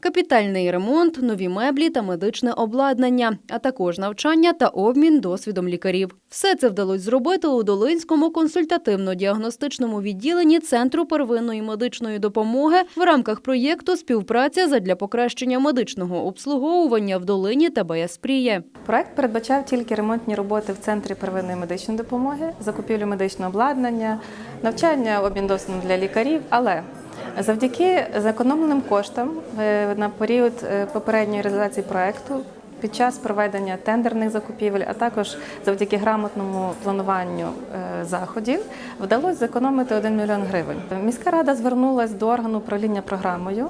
капітальний ремонт, нові меблі та медичне обладнання, а також навчання та обмін досвідом лікарів. Все це вдалося зробити у Долинському консультативно-діагностичному відділенні Центру первинної медичної допомоги в рамках проєкту Співпраця задля покращення медичного обслуговування в Долині та Баяспріє. Проект передбачав тільки ремонтні роботи в центрі первинної медичної допомоги, закупівлю медичного обладнання, навчання, обмін досвідом для лікарів. Але завдяки зекономленим коштам е, на період е, попередньої реалізації проекту. Під час проведення тендерних закупівель, а також завдяки грамотному плануванню е, заходів, вдалося зекономити 1 мільйон гривень. Міська рада звернулася до органу управління програмою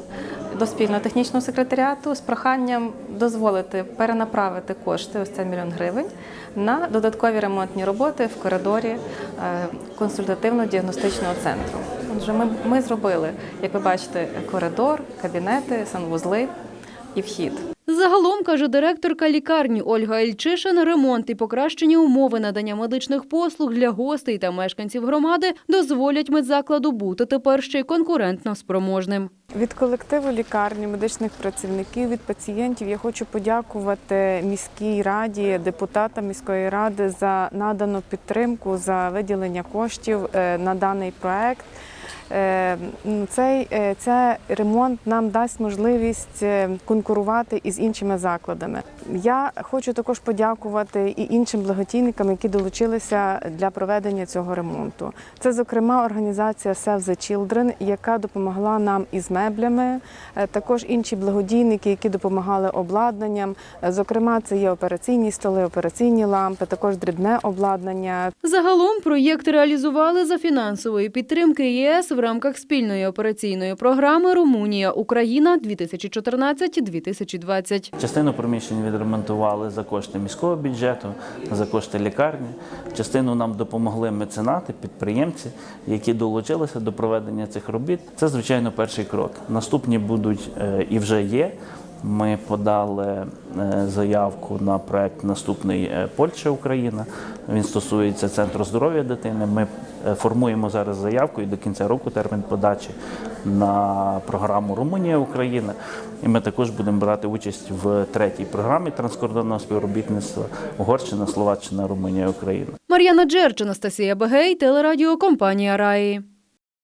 до спільного технічного секретаріату з проханням дозволити перенаправити кошти, ось це мільйон гривень, на додаткові ремонтні роботи в коридорі консультативно-діагностичного центру. Отже, ми, ми зробили, як ви бачите, коридор, кабінети, санвузли і вхід. Загалом, каже директорка лікарні Ольга Ільчишин, ремонт і покращені умови надання медичних послуг для гостей та мешканців громади дозволять медзакладу бути тепер ще й конкурентно спроможним. Від колективу лікарні, медичних працівників, від пацієнтів я хочу подякувати міській раді, депутатам міської ради за надану підтримку, за виділення коштів е, на даний проект. Е, Цей е, ремонт нам дасть можливість е, конкурувати із іншими закладами. Я хочу також подякувати і іншим благодійникам, які долучилися для проведення цього ремонту. Це, зокрема, організація Save the Children, яка допомогла нам із меблями. Е, Також інші благодійники, які допомагали обладнанням. Е, Зокрема, це є операційні столи, операційні лампи, також дрібне обладнання. Загалом проєкт реалізували за фінансової підтримки ЄС в рамках спільної операційної програми Румунія Україна 2014-2020. Частину приміщень відремонтували за кошти міського бюджету, за кошти лікарні. Частину нам допомогли меценати, підприємці, які долучилися до проведення цих робіт. Це, звичайно, перший крок. Наступні будуть е, і вже є. Ми подали е, заявку на проект наступний е, Польща Україна. Він стосується центру здоров'я дитини. Ми е, формуємо зараз заявку і до кінця року термін подачі на програму Румунія Україна. І ми також будемо брати участь в третій програмі транскордонного співробітництва Угорщина, Словаччина, Румунія, Україна. Мар'яна Джерч, Анастасія Бегей, телерадіокомпанія Раї.